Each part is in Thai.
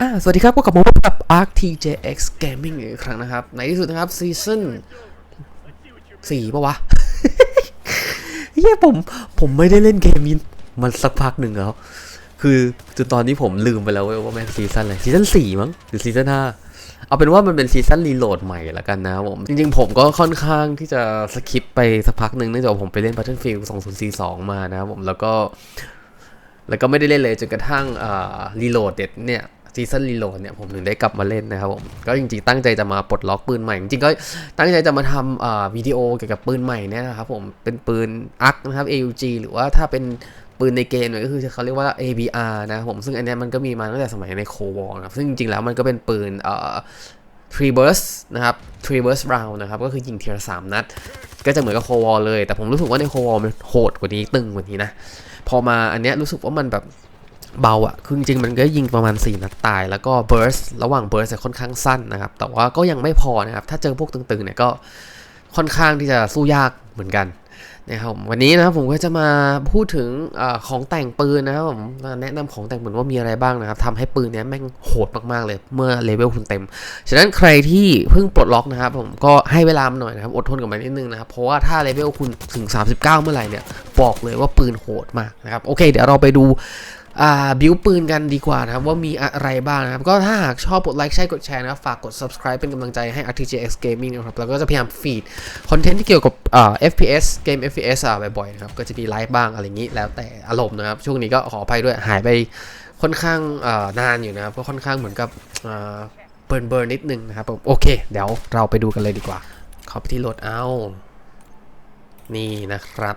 อ่าสวัสดีครับพบกับผมกับ Arc TJX Gaming อีกครั้งนะครับ ในที่สุดนะครับซีซั่นสี่ปะวะเฮ้ยผมผมไม่ได้เล่นเกมนี้มันสักพักหนึ่งแล้ว คือจนตอนนี้ผมลืมไปแล้วเว้ยว่าแม่งซีซั่นอะไรซีซั่นสี่มั้งหรือซีซั่นห้าเอาเป็นว่ามันเป็นซีซั่นรีโหลดใหม่ละกันนะผมจริงๆ ผมก็ค่อนข้างที่จะสคิปไปสักพักหนึ่งเนื่องจากผมไปเล่น Battlefield 2042 มานะครับผมแล้วก็ แล้วก็ไม่ได้เล่นเลยจนกระทั่งรีโหลดเด็ดเนี่ย ซีซันรีโหลดเนี่ยผมถึงได้กลับมาเล่นนะครับผมก็จริงๆตั้งใจจะมาปลดล็อกปืนใหม่ จริงๆก็ตั้งใจจะมาทำวิดีโอเกี่ยวกับปืนใหม่เนี่ยนะครับผมเป็นปืนอักนะครับ AUG หรือว่าถ้าเป็นปืนในเกมเนี่ยก็คือเขาเรียกว่า ABR นะครับผมซึ่งอันเนี้ยมันก็มีมาตั้งแต่สมัยในโควอลนะครับซึ่งจริงๆแล้วมันก็เป็นปืนเอ่อ three burst นะครับ three burst round นะครับก็คือยิงทีละสามนัด ก็จะเหมือนกับโควอลเลย แต่ผมรู้สึกว่าในโควอลมันโหดกว่านี้ตึงกว่านี้นะ พอมาอันเนี้ยรู้สึกว่ามันแบบ เบาอะคือจริงๆมันก็ยิงประมาณ 4 นัดตาย แล้วก็ burst ระหว่าง burst จะค่อนข้างสั้นนะครับ แต่ว่าก็ยังไม่พอนะครับ ถ้าเจอพวกตึงๆเนี่ยก็ค่อนข้างที่จะสู้ยากเหมือนกันนะครับวันนี้นะครับผมก็จะมาพูดถึงอของแต่งปืนนะครับผมแนะนำของแต่งปืนว่ามีอะไรบ้างนะครับทำให้ปืนเนี้ยแม่งโหดมากๆเลย เมื่อเลเวลคุณเต็ม ฉะนั้นใครที่เพิ่งปลดล็อกนะครับผมก็ให้เวลามันหน่อยนะครับอดทนกับมันนิดนึงนะครับเพราะว่าถ้าเลเวลคุณถึง 39 เมื่อไหร่เนี่ยบอกเลยว่าปืนโหดมากนะครับโอเค เดี๋ยวเราไปดู บิวปืนกันดีกว่านะครับ ว่ามีอะไรบ้างนะครับ ก็ถ้าหากชอบกดไลค์ใช่กดแชร์นะฝากกด subscribe เป็นกำลังใจให้ RTGX Gaming นะครับ แล้วก็จะพยายามฟีดคอนเทนต์ที่เกี่ยวกับ FPS เกม FPS อะบ่อยๆนะครับ ก็จะมีไลฟ์บ้างอะไรอย่างนี้แล้วแต่อารมณ์นะครับ ช่วงนี้ก็ขออภัยด้วยหายไปค่อนข้างนานอยู่นะครับก็ค่อนข้างเหมือนกับเบิร์นเบิร์นนิดนึงนะครับโอเค เดี๋ยวเราไปดูกันเลยดีกว่าเข้าไปที่โหลดเอา นี่นะครับ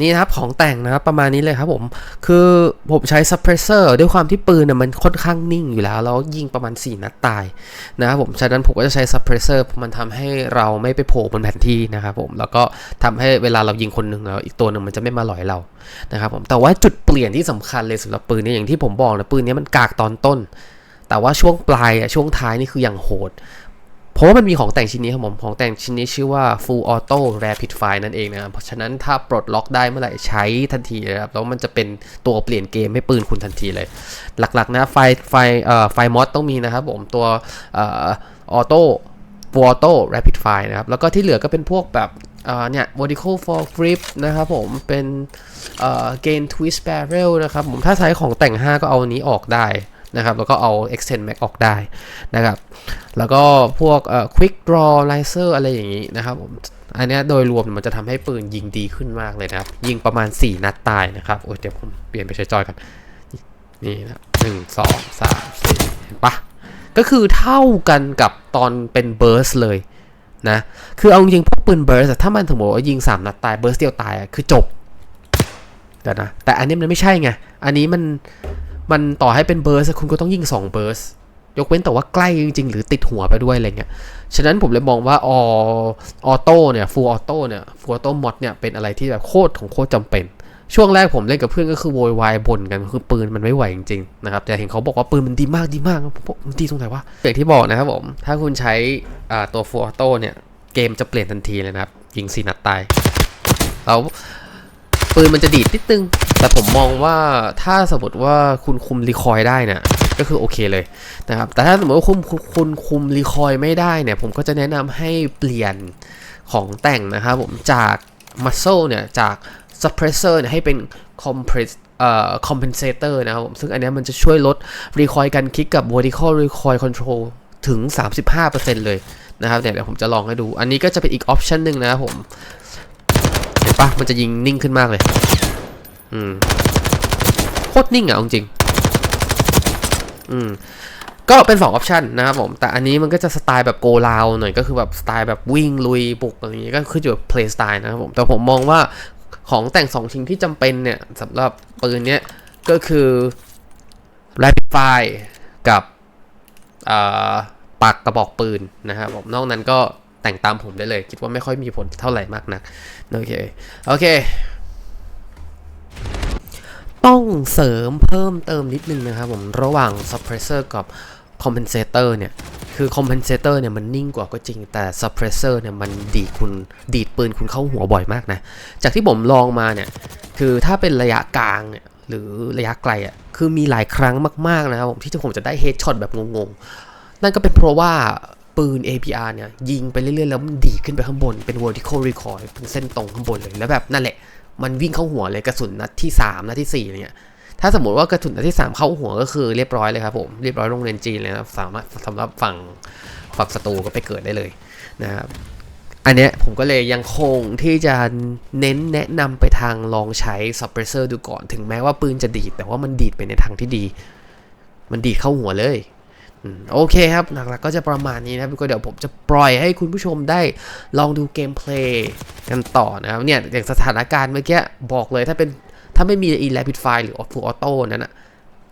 นี่นะครับของแต่งนะครับประมาณนี้เลยครับผม คือผมใช้ซับเพรสเซอร์ด้วยความที่ปืนเนี่ยมันค่อนข้างนิ่งอยู่แล้ว แล้วยิงประมาณ 4 นัดตายนะครับผมฉะนั้นผมก็จะใช้ซับเพรสเซอร์มันทำให้เราไม่ไปโผล่บนแผนที่นะครับผมแล้วก็ทำให้เวลาเรายิงคนหนึ่งแล้วอีกตัวหนึ่งมันจะไม่มาหลอยเรานะครับผมแต่ว่าจุดเปลี่ยนที่สำคัญเลยสำหรับปืนเนี่ยอย่างที่ผมบอกนะปืนนี้มันกากตอนต้น แต่ว่าช่วงปลายอะช่วงท้ายนี่คืออย่างโหด ราะว่ามันมีของแต่งชิ้นนี้ครับผมของแต่งชิ้นนี้ชื่อว่า Full Auto Rapid Fire นั่นเองนะครับเพราะฉะนั้นถ้าปลดล็อกได้เมื่อไหร่ใช้ทันทีเลยครับแล้วมันจะเป็นตัวเปลี่ยนเกมให้ปืนคุณทันทีเลย หลักๆนะไฟไฟเอ่อไฟมอดต้องมีนะครับผมตัวเอ่อออโต้ Full Auto Rapid Fire นะครับแล้วก็ที่เหลือก็เป็นพวกแบบเอ่อเนี่ย vertical for grip นะครับผม เป็นเอ่อ gain twist barrel นะครับผม ถ้าใช้ของแต่ง 5 ก็เอาอันนี้ออกได้ นะครับแล้วก็เอา extend mag ออกได้นะครับแล้วก็พวกเอ่อ quick draw laser อะไรอย่างนี้นะครับผมอันนี้โดยรวมมันจะทำให้ปืนยิงดีขึ้นมากเลยนะครับ ยิงประมาณ 4 นัดตายนะครับโอ้ยเดี๋ยวผมเปลี่ยนไปใช้จอยกันนี่นะหนึ่งสองสามสี่เห็นปะก็คือเท่ากันกับตอนเป็นเบิร์สเลยนะคือเอาจริงพวกปืนเบิร์สถ้ามันถึงบอกว่ายิง 3 นัดตายเบิร์สเดียวตายอะคือจบแต่นะแต่อันนี้มันไม่ใช่ไง อันนี้มัน มันต่อให้เป็นเบิร์สคุณก็ต้องยิง2เบิร์สยกเว้นแต่ว่าใกล้จริง ๆ หรือติดหัวไปด้วยอะไรเงี้ย ฉะนั้นผมเลยมองว่าอออโต้เนี่ยฟูลออโต้เนี่ยฟูลออโต้มอดเนี่ยเป็นอะไรที่แบบโคตรของโคตรจำเป็น ช่วงแรกผมเล่นกับเพื่อนก็คือโวยวายบ่นกันคือปืนมันไม่ไหวจริงๆนะครับ แต่เห็นเขาบอกว่าปืนมันดีมากดีมากผมบอกมันดีตรงไหนวะอย่างที่บอกนะครับผม ถ้าคุณใช้อ่าตัวฟูลออโต้เนี่ยเกมจะเปลี่ยนทันทีเลยนะครับ ยิงสีนัดตายแล้ว ปืนมันจะดีดนิดนึง แต่ผมมองว่าถ้าสมมติว่าคุณคุมรีคอยได้เนี่ยก็คือโอเคเลยนะครับ แต่ถ้าสมมติว่าคุณคุณคุมรีคอยไม่ได้เนี่ย ผมก็จะแนะนำให้เปลี่ยนของแต่งนะครับผมจาก muscle เนี่ย จาก suppressor เนี่ยให้เป็น compress เอ่อ compensator นะครับผม ซึ่งอันนี้มันจะช่วยลด recoil การคลิกกับ vertical recoil control ถึง 35%เลยนะครับเดี๋ยวผมจะลองให้ดู อันนี้ก็จะเป็นอีก option หนึ่งนะครับผม เห็นปะมันจะยิงนิ่งขึ้นมากเลย อืมโคตรนิ่งอะเอาจริง อืมก็เป็น2ออปชันนะครับผม แต่อันนี้มันก็จะสไตล์แบบโกลาวหน่อยก็คือแบบสไตล์แบบวิ่งลุยบุกอะไรอย่างงี้ก็คืออยู่แบบ play style นะครับผม แต่ผมมองว่าของแต่ง2ชิ้นที่จำเป็นเนี่ยสำหรับปืนเนี้ยก็คือ rapid fire กับอ่าปากกระบอกปืนนะครับผมนอกนั้นก็ แต่งตามผมได้เลย คิดว่าไม่ค่อยมีผลเท่าไหร่มากนักโอเคโอเค ต้องเสริมเพิ่มเติมนิดนึงนะครับผมระหว่าง suppressor กับ compensator เนี่ยคือ compensator เนี่ยมันนิ่งกว่าก็จริงแต่ suppressor เนี่ยมันดีดคุณดีดปืนคุณเข้าหัวบ่อยมากนะ จากที่ผมลองมาเนี่ยคือถ้าเป็นระยะกลางเนี่ยหรือระยะไกลอะคือมีหลายครั้งมากๆนะครับผมที่ผมจะได้เฮดช็อตแบบงงๆ นั่นก็เป็นเพราะว่า ปืน APR เนี่ยยิงไปเรื่อยๆ แล้วมันดีดขึ้นไปข้างบนเป็น vertical recoil เป็นเส้นตรงข้างบนเลยแล้วแบบนั่นแหละ มันวิ่งเข้าหัวเลยกระสุนนัดที่ 3 นัดที่ 4อะไรเงี้ยถ้าสมมติว่ากระสุนนัดที่ 3 เข้าหัวก็คือเรียบร้อยเลยครับผมเรียบร้อยโรงเรียนจีนเลยนะสามารถสำหรับฝั่งฝั่งศัตรูก็ไปเกิดได้เลยนะครับอันเนี้ยผมก็เลยยังคงที่จะเน้นแนะนำไปทางลองใช้ suppressor ดูก่อน ถึงแม้ว่าปืนจะดีด แต่ว่ามันดีดไปในทางที่ดี มันดีดเข้าหัวเลย โอเคครับหลักๆก็จะประมาณนี้นะครับก็เดี๋ยวผมจะปล่อยให้คุณผู้ชมได้ลองดูเกมเพลย์กันต่อนะครับเนี่ยอย่างสถานการณ์เมื่อกี้บอกเลยถ้าเป็นถ้าไม่มี e rapid fire หรือ full auto นั้นนะ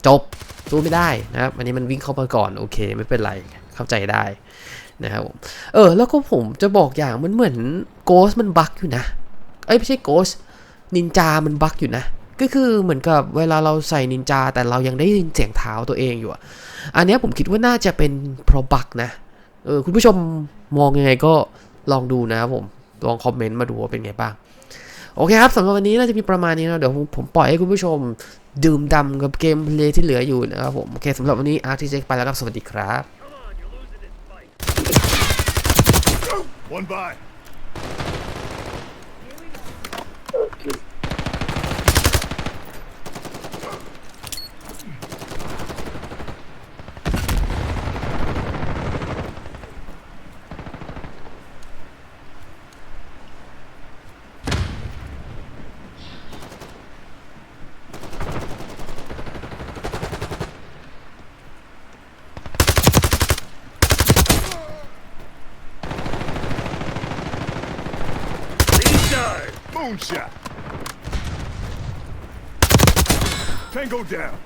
จบสู้ไม่ได้นะครับอันนี้มันวิ่งเข้ามาก่อนโอเค ไม่เป็นไรเข้าใจได้นะครับผมเออแล้วก็ผมจะบอกอย่างมันเหมือนโกสมันบั๊กอยู่นะ เอ้ยไม่ใช่โกสนินจามันบั๊กอยู่นะ ก็คือเหมือนกับเวลาเราใส่นินจาแต่เรายังได้ยินเสียงเท้าตัวเองอยู่อันนี้ผมคิดว่าน่าจะเป็นเพราะบักนะเออคุณผู้ชมมองยังไงก็ลองดูนะครับผม ลองคอมเมนต์มาดูว่าเป็นไงบ้าง โอเคครับสำหรับวันนี้น่าจะมีประมาณนี้นะเดี๋ยวผมปล่อยให้คุณผู้ชมดื่มดำกับเกมเพลย์ที่เหลืออยู่นะครับผม โอเคสำหรับวันนี้อาร์ทีเไปแล้วครับ สวัสดีครับ One by. Moonshot. Tango down.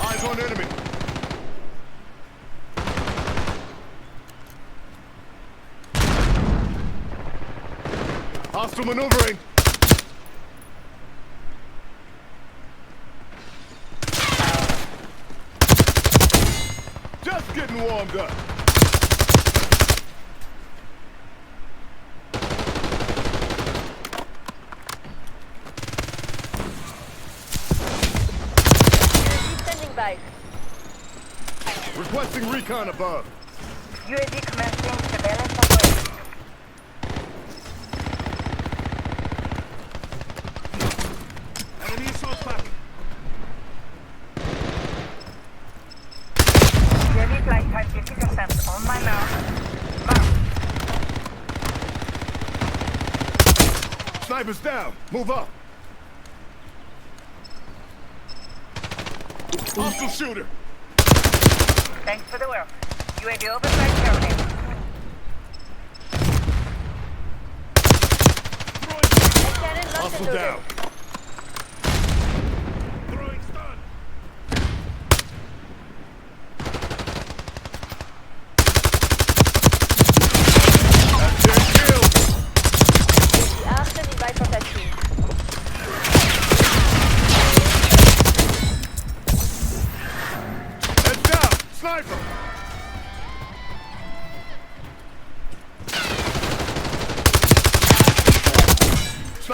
Eyes on enemy. Hostile maneuvering. Getting warmed up. UAV standing by. Requesting recon above. UAV commencing Snipers down. Move up. Hostile shooter. Thanks for the work. UAV oversight terminated. Hostile down.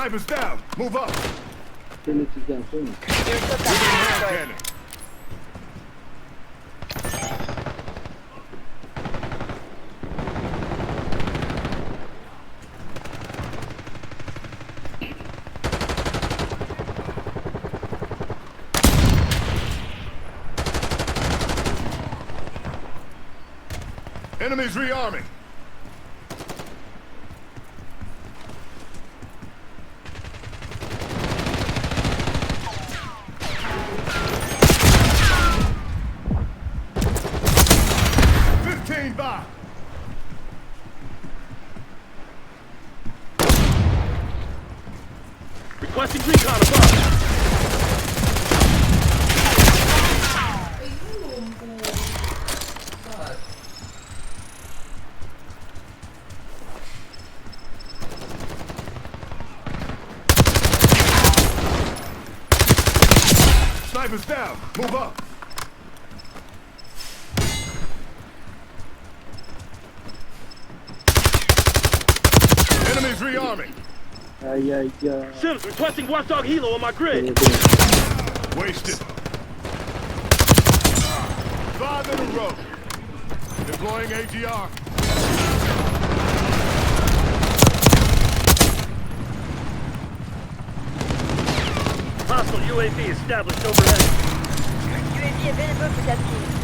Snipers down. Move up. Shot Hand cannon. Enemies rearming. Requesting recon above. Snipers down. Move up. Enemies rearming. Ay, ay, ay. Sims, requesting Watchdog Hilo on my grid. Wasted. Five in a row. Deploying ATR. Hostile UAV established overhead. UAV available for capture.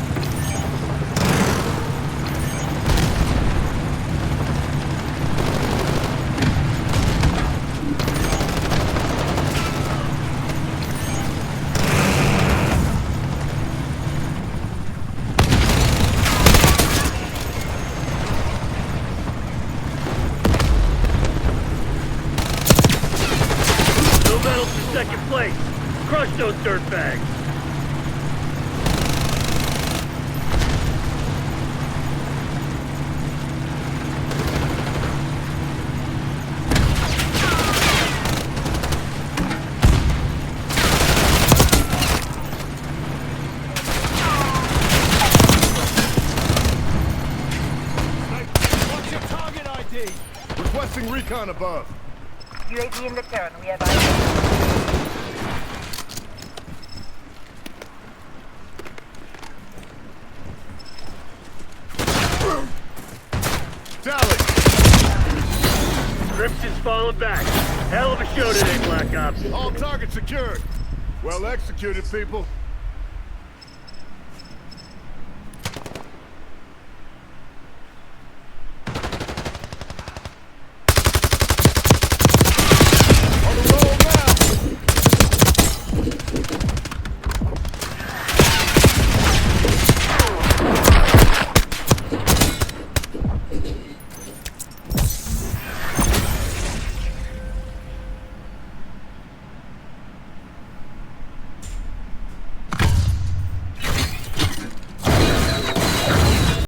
Those dirtbags. What's target ID? Requesting recon above. UAV in the turn. We have eyes. Crimson's falling back. Hell of a show today, Black Ops. All targets secured. Well executed, people.